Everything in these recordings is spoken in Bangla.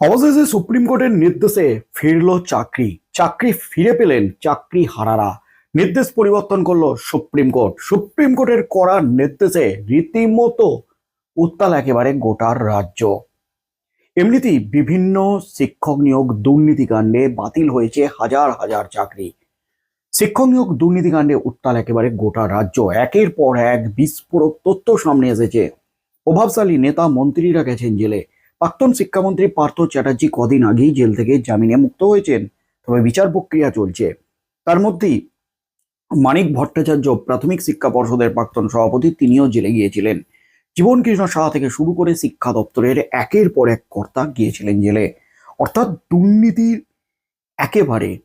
অবশেষে সুপ্রিম কোর্টের নির্দেশে ফিরল চাকরি। চাকরি ফিরে পেলেন চাকরি হারারা। নির্দেশ পরিবর্তন করল সুপ্রিম কোর্ট। সুপ্রিম কোর্টের করা নির্দেশে রীতিমতো উত্তাল একেবারে গোটার রাজ্য। এমনিতেই বিভিন্ন শিক্ষক নিয়োগ দুর্নীতিকাণ্ডে বাতিল হয়েছে হাজার হাজার চাকরি। শিক্ষক নিয়োগ দুর্নীতিকাণ্ডে উত্তাল একেবারে গোটা রাজ্য। একের পর এক বিস্ফোরক তথ্য সামনে এসেছে। প্রভাবশালী নেতা মন্ত্রীরা গেছেন জেলে। প্রাক্তন শিক্ষামন্ত্রী পার্থ চ্যাটার্জি কদিন আগেই জেল থেকে জামিনে মুক্ত হয়েছেন। তবে বিচার প্রক্রিয়া চলছে। তার মধ্যেই মানিক ভট্টাচার্য প্রাথমিক শিক্ষা পর্ষদের প্রাক্তন সভাপতি তিনিও জেলে গিয়েছিলেন। জীবন কৃষ্ণ সাহা থেকে শুরু করে শিক্ষা দপ্তরের একের পর এক কর্তা গিয়েছিলেন জেলে। অর্থাৎ দুর্নীতির একেবারে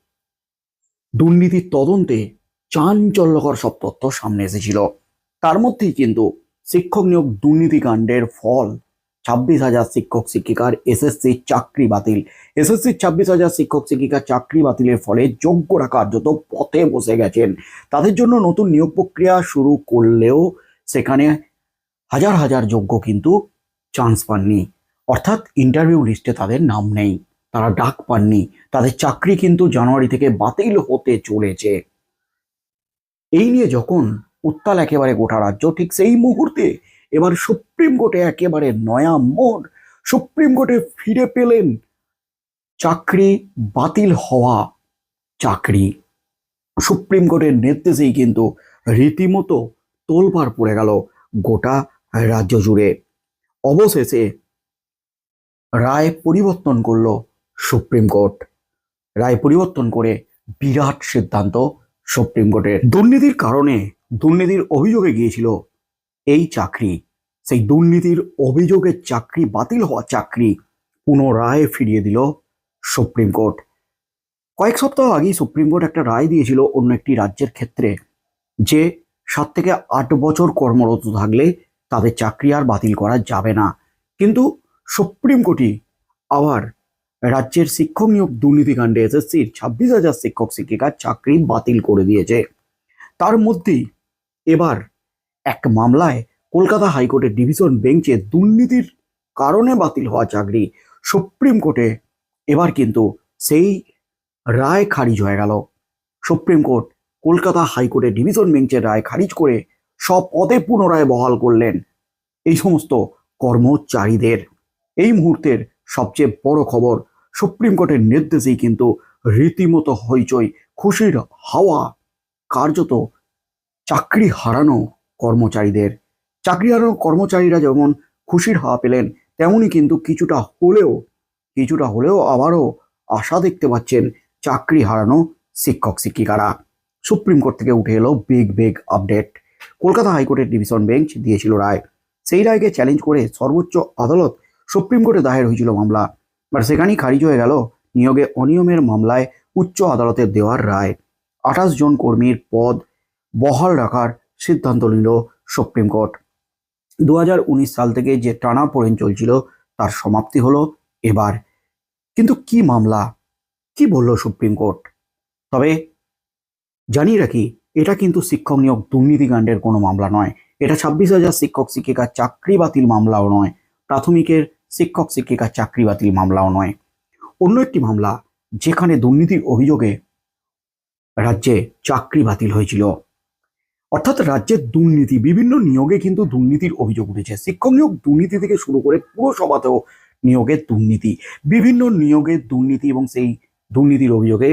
দুর্নীতির তদন্তে চাঞ্চল্যকর সব তথ্য সামনে এসেছিল। তার মধ্যেই কিন্তু শিক্ষক নিয়োগ দুর্নীতিকাণ্ডের ফল ছাব্বিশ হাজার শিক্ষক, শিক্ষিকার এসএসসি চাকরি বাতিল। এসএসসি ছাব্বিশ হাজার শিক্ষক শিক্ষিকার চাকরি বাতিলের ফলে যোগ্যরা কার্যত পথে বসে গেছেন। তাদের জন্য নতুন নিয়োগ প্রক্রিয়া শুরু করলেও সেখানে হাজার হাজার যোগ্য কিন্তু চান্স পাননি। অর্থাৎ ইন্টারভিউ লিস্টে তাদের নাম নেই। তারা ডাক পাননি। তাদের চাকরি কিন্তু জানুয়ারি থেকে বাতিল হতে চলেছে। এই নিয়ে যখন উত্তাল একেবারে গোটা রাজ্য ঠিক সেই মুহূর্তে এবার সুপ্রিম কোর্টে একেবারে নয়া মোড়। সুপ্রিম কোর্টে ফিরে পেলেন চাকরি বাতিল হওয়া চাকরি। সুপ্রিম কোর্টের নির্দেশেই কিন্তু রীতিমতো তোলপাড় পড়ে গেল গোটা রাজ্য জুড়ে। অবশেষে রায় পরিবর্তন করল সুপ্রিম কোর্ট। রায় পরিবর্তন করে বিরাট সিদ্ধান্ত সুপ্রিম কোর্টের। দুর্নীতির কারণে দুর্নীতির অভিযোগে গিয়েছিল এই চাকরি, সেই দুর্নীতির অভিযোগের চাকরি বাতিল হওয়া চাকরি পুনরায় ফিরিয়ে দিল সুপ্রিম কোর্ট। কয়েক সপ্তাহ আগেই সুপ্রিম কোর্ট একটা রায় দিয়েছিল অন্য একটি রাজ্যের ক্ষেত্রে যে সাত থেকে আট বছর কর্মরত থাকলে তাদের চাকরি আর বাতিল করা যাবে না। কিন্তু সুপ্রিম কোর্টই আবার রাজ্যের শিক্ষক নিয়োগ দুর্নীতিকাণ্ডে এসএসসির ছাব্বিশ হাজার শিক্ষক শিক্ষিকার চাকরি বাতিল করে দিয়েছে। তার মধ্যেই এবার এক মামলায় কলকাতা হাইকোর্টের ডিভিশন বেঞ্চে দুর্নীতির কারণে বাতিল হওয়া চাকরি সুপ্রিম কোর্টে। এবার কিন্তু সেই রায় খারিজ হয়ে গেল। সুপ্রিম কোর্ট কলকাতা হাইকোর্টের ডিভিশন বেঞ্চের রায় খারিজ করে সব পদে পুনরায় বহাল করলেন এই সমস্ত কর্মচারীদের। এই মুহূর্তের সবচেয়ে বড় খবর, সুপ্রিম কোর্টের নির্দেশেই কিন্তু রীতিমতো হইচই, খুশির হাওয়া, কার্যত চাকরি হারানো কর্মচারীদের। চাকরি হারানো কর্মচারীরা যেমন খুশির হাওয়া পেলেন তেমনই কিন্তু কিছুটা হলেও কিছুটা হলেও আবারও আশা দেখতে পাচ্ছেন চাকরি হারানো শিক্ষক, শিক্ষিকারা। সুপ্রিম কোর্ট থেকে উঠে এলো বিগ বিগ আপডেট। কলকাতা হাইকোর্টের ডিভিশন বেঞ্চ দিয়েছিল রায়। সেই রায়কে চ্যালেঞ্জ করে সর্বোচ্চ আদালত সুপ্রিম কোর্টে দায়ের হয়েছিল মামলা। আর সেখানেই খারিজ হয়ে গেল নিয়োগে অনিয়মের মামলায় উচ্চ আদালতের দেওয়ার রায়। আঠাশ জন কর্মীর পদ বহাল রাখার সিদ্ধান্ত নিল সুপ্রিম কোর্ট। দু হাজার উনিশ সাল থেকে যে টানা পড়েন চলছিল, তার সমাপ্তি হলো এবার। কিন্তু কি মামলা? কি বলল সুপ্রিম কোর্ট? তবে জানিয়ে রাখি, এটা কিন্তু শিক্ষক নিয়োগ দুর্নীতিকাণ্ডের কোনো মামলা নয়। এটা ছাব্বিশ হাজার শিক্ষক শিক্ষিকার চাকরি বাতিল মামলাও নয়। প্রাথমিকের শিক্ষক শিক্ষিকার চাকরি বাতিল মামলাও নয়। অন্য একটি মামলা, যেখানে দুর্নীতির অভিযোগে রাজ্যে চাকরি বাতিল হয়েছিল। অর্থাৎ রাজ্যের দুর্নীতি, বিভিন্ন নিয়োগে কিন্তু দুর্নীতির অভিযোগ উঠেছে। শিক্ষক নিয়োগ দুর্নীতি থেকে শুরু করে পুরসভাতেও নিয়োগের দুর্নীতি। বিভিন্ন নিয়োগের দুর্নীতি এবং সেই দুর্নীতির অভিযোগে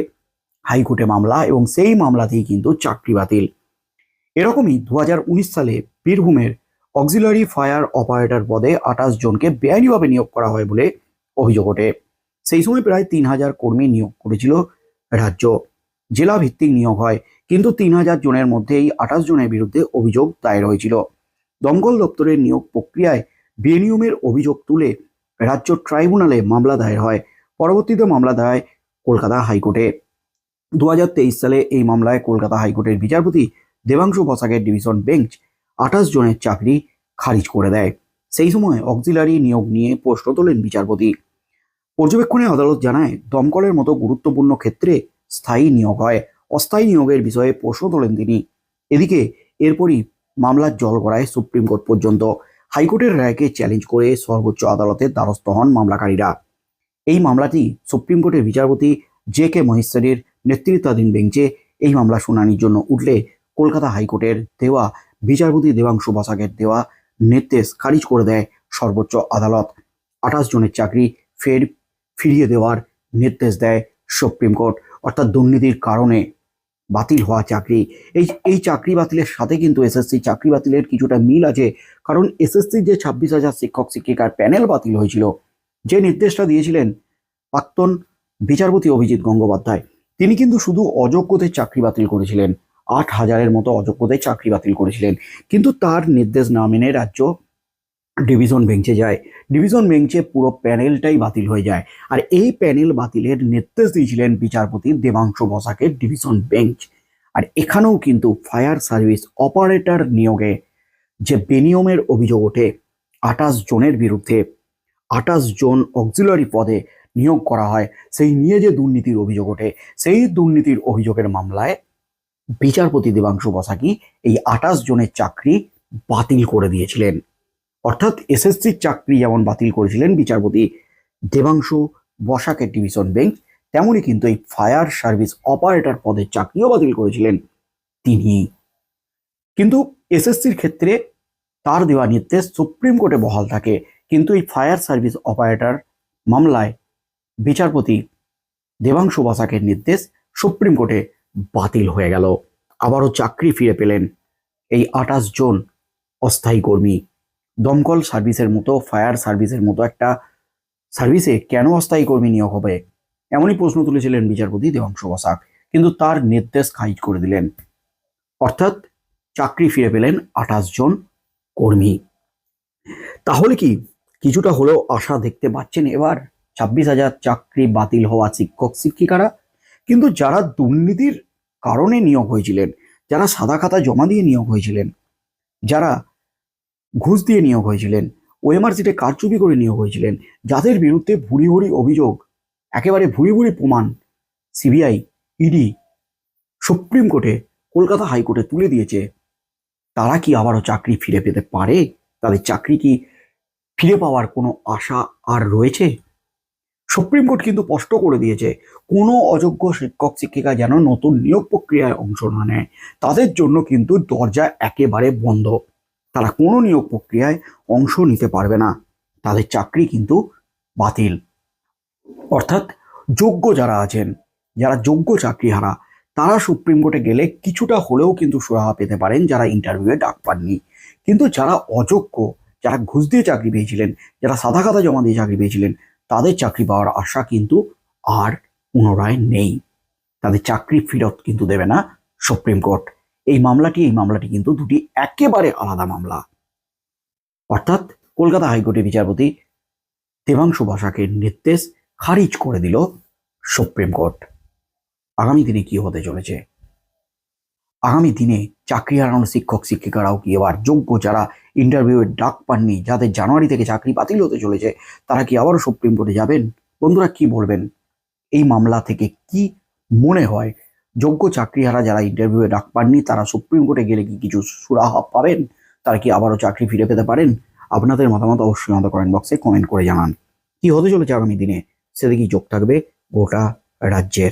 হাইকোর্টে মামলা এবং সেই মামলাতেই কিন্তু চাকরি বাতিল। এরকমই দু হাজার উনিশ সালে বীরভূমের অক্সিলারি ফায়ার অপারেটর পদে আঠাশ জনকে বেআইনিভাবে নিয়োগ করা হয় বলে অভিযোগ ওঠে। সেই সময় প্রায় তিন হাজার কর্মী নিয়োগ করেছিল রাজ্য। জেলা ভিত্তিক নিয়োগ হয় কিন্তু তিন হাজার জনের মধ্যে এই আঠাশ জনের বিরুদ্ধে অভিযোগ দায়ের হয়েছিল। দমকল দপ্তরের নিয়োগ প্রক্রিয়ায় বেনিয়মের অভিযোগ তুলে রাজ্য ট্রাইব্যুনালে মামলা দায়ের হয়। পরবর্তীতে মামলা দায় কলকাতা হাইকোর্টে। দু হাজার তেইশ সালে এই মামলায় কলকাতা হাইকোর্টের বিচারপতি দেবাংশু বসাকের ডিভিশন বেঞ্চ আঠাশ জনের চাকরি খারিজ করে দেয়। সেই সময় অক্সিলারি নিয়োগ নিয়ে প্রশ্ন তোলেন বিচারপতি। পর্যবেক্ষণে আদালত জানায়, দমকলের মতো গুরুত্বপূর্ণ ক্ষেত্রে স্থায়ী নিয়োগ হয়। অস্থায়ী নিয়োগের বিষয়ে প্রশ্ন তোলেন তিনি। এদিকে এরপরই মামলার জল গড়ায় সুপ্রিম কোর্ট পর্যন্ত। হাইকোর্টের রায়কে চ্যালেঞ্জ করে সর্বোচ্চ আদালতের দ্বারস্থ হন মামলাকারীরা। এই মামলাটি সুপ্রিম কোর্টের বিচারপতি জে কে মহেশ্বরীর নেতৃত্বাধীন বেঞ্চে এই মামলা শুনানির জন্য উঠলে কলকাতা হাইকোর্টের দেওয়া বিচারপতি দেবাংশু বসাকের দেওয়া নির্দেশ খারিজ করে দেয় সর্বোচ্চ আদালত। আঠাশ জনের চাকরি ফের ফিরিয়ে দেওয়ার নির্দেশ দেয় সুপ্রিম কোর্ট। অর্থাৎ দুর্নীতির কারণে বাতিল হওয়া চাকরি। এই এই চাকরি বাতিলের সাথে কিন্তু এসএসসি চাকরি বাতিলের কিছুটা মিল আছে। কারণ এসএসসির যে ছাব্বিশ হাজার শিক্ষক, শিক্ষিকার প্যানেল বাতিল হয়েছিল, যে নির্দেশটা দিয়েছিলেন প্রাক্তন বিচারপতি অভিজিৎ গঙ্গোপাধ্যায়, তিনি কিন্তু শুধু অযোগ্যদের চাকরি বাতিল করেছিলেন, আট হাজারের মতো অযোগ্যদের চাকরি বাতিল করেছিলেন। কিন্তু তার নির্দেশ না মেনে রাজ্য ডিভিশন বেঞ্চে যায়। ডিভিশন বেঞ্চে পুরো প্যানেলটাই বাতিল হয়ে যায়। আর এই প্যানেল বাতিলের নির্দেশ দিয়েছিলেন বিচারপতি দেবাংশু বসাকের ডিভিশন বেঞ্চ আর এখানেও কিন্তু ফায়ার সার্ভিস অপারেটর নিয়োগে, যে বেনিয়মের অভিযোগ ওঠে আটাশ জনের বিরুদ্ধে আটাশ জন অক্সিলারি পদে নিয়োগ করা হয়। সেই নিয়ে যে দুর্নীতির অভিযোগ ওঠে, সেই দুর্নীতির অভিযোগের মামলায় বিচারপতি দেবাংশু বসাকি এই আটাশ জনের চাকরি বাতিল করে দিয়েছিলেন। অর্থাৎ এসএসসির চাকরি যেমন বাতিল করেছিলেন বিচারপতি দেবাংশু বসাকের ডিভিশন বেঞ্চ তেমনই কিন্তু এই ফায়ার সার্ভিস অপারেটর পদের চাকরিও বাতিল করেছিলেন তিনি। কিন্তু এসএসসির ক্ষেত্রে তার দেওয়া নির্দেশ সুপ্রিম কোর্টে বহাল থাকে। কিন্তু এই ফায়ার সার্ভিস অপারেটর মামলায় বিচারপতি দেবাংশু বসাকের নির্দেশ সুপ্রিম কোর্টে বাতিল হয়ে গেল। আবারও চাকরি ফিরে পেলেন এই আটাশ জন অস্থায়ী কর্মী। দমকল সার্ভিসের মতো, ফায়ার সার্ভিসের মতো একটা সার্ভিসে কেন অস্থায়ী কর্মী নিয়োগ হবে? এমনই প্রশ্ন তুলেছিলেন বিচারপতি দেবাংশু বসাক, কিন্তু তার নির্দেশ খারিজ করে দিলেন। অর্থাৎ চাকরি ফিরে পেলেন আঠাশ জন কর্মী। তাহলে কি কিছুটা হলেও আশা দেখতে পাচ্ছেন এবার? ছাব্বিশ হাজার চাকরি বাতিল হওয়া শিক্ষক, শিক্ষিকারা? কিন্তু যারা দুর্নীতির কারণে নিয়োগ হয়েছিলেন, যারা সাদা খাতা জমা দিয়ে নিয়োগ হয়েছিলেন, যারা ঘুষ দিয়ে নিয়োগ হয়েছিলেন। ওএমআর সিটে কারচুপি করে নিয়োগ হয়েছিলেন। যাদের বিরুদ্ধে ভুরি ভুরি অভিযোগ, একেবারে ভুরি ভুরি প্রমাণ সিবিআই ইডি সুপ্রিম কোর্টে, কলকাতা হাইকোর্টে তুলে দিয়েছে। তারা কি আবারও চাকরি ফিরে পেতে পারে? তাদের চাকরি কি ফিরে পাওয়ার কোনো আশা আর রয়েছে? সুপ্রিম কোর্ট কিন্তু স্পষ্ট করে দিয়েছে, কোনো অযোগ্য শিক্ষক, শিক্ষিকা যেন নতুন নিয়োগ প্রক্রিয়ায় অংশ না নেয়। তাদের জন্য কিন্তু দরজা একেবারে বন্ধ। তারা কোনো নিয়োগ প্রক্রিয়ায় অংশ নিতে পারবে না। তাদের চাকরি কিন্তু বাতিল। অর্থাৎ যোগ্য যারা আছেন, যারা যোগ্য চাকরিহারা, তারা সুপ্রিম কোর্টে গেলে কিছুটা হলেও কিন্তু সুরাহা পেতে পারেন যারা ইন্টারভিউয়ে ডাক পাননি। কিন্তু যারা অযোগ্য, যারা ঘুষ দিয়ে চাকরি পেয়েছিলেন, যারা সাদা খাতা জমা দিয়ে চাকরি পেয়েছিলেন, তাদের চাকরি পাওয়ার আশা কিন্তু আর পুনরায় নেই। তাদের চাকরি ফেরত কিন্তু দেবে না সুপ্রিম কোর্ট। এই মামলাটি এই মামলাটি কিন্তু দুটি একেবারে আলাদা মামলা। অর্থাৎ কলকাতা হাইকোর্টের বিচারপতি দেবাংশু ভাষাকে নির্দেশ খারিজ করে দিল সুপ্রিম কোর্ট। আগামী দিনে কি হতে চলেছে? আগামী দিনে চাকরি হারানো শিক্ষক, শিক্ষিকারাও কি এবার যোগ্য? যারা ইন্টারভিউয়ের ডাক পাননি, যাদের জানুয়ারি থেকে চাকরি বাতিল হতে চলেছে, তারা কি আবারও সুপ্রিম কোর্টে যাবেন? বন্ধুরা কি বলবেন? এই মামলা থেকে কি মনে হয়? যোগ্য চাকরিহারা যারা ইন্টারভিউয়ে ডাক পাননি, তারা সুপ্রিম কোর্টে গেলে কি কিছু সুরাহা পাবেন? তারা কি আবারও চাকরি ফিরে পেতে পারেন? আপনাদের মতামত অবশ্যই আমাদের কমেন্ট বক্সে কমেন্ট করে জানান। কি হতে চলেছে আগামী দিনে? সেদিকেই যোগ থাকবে গোটা রাজ্যের।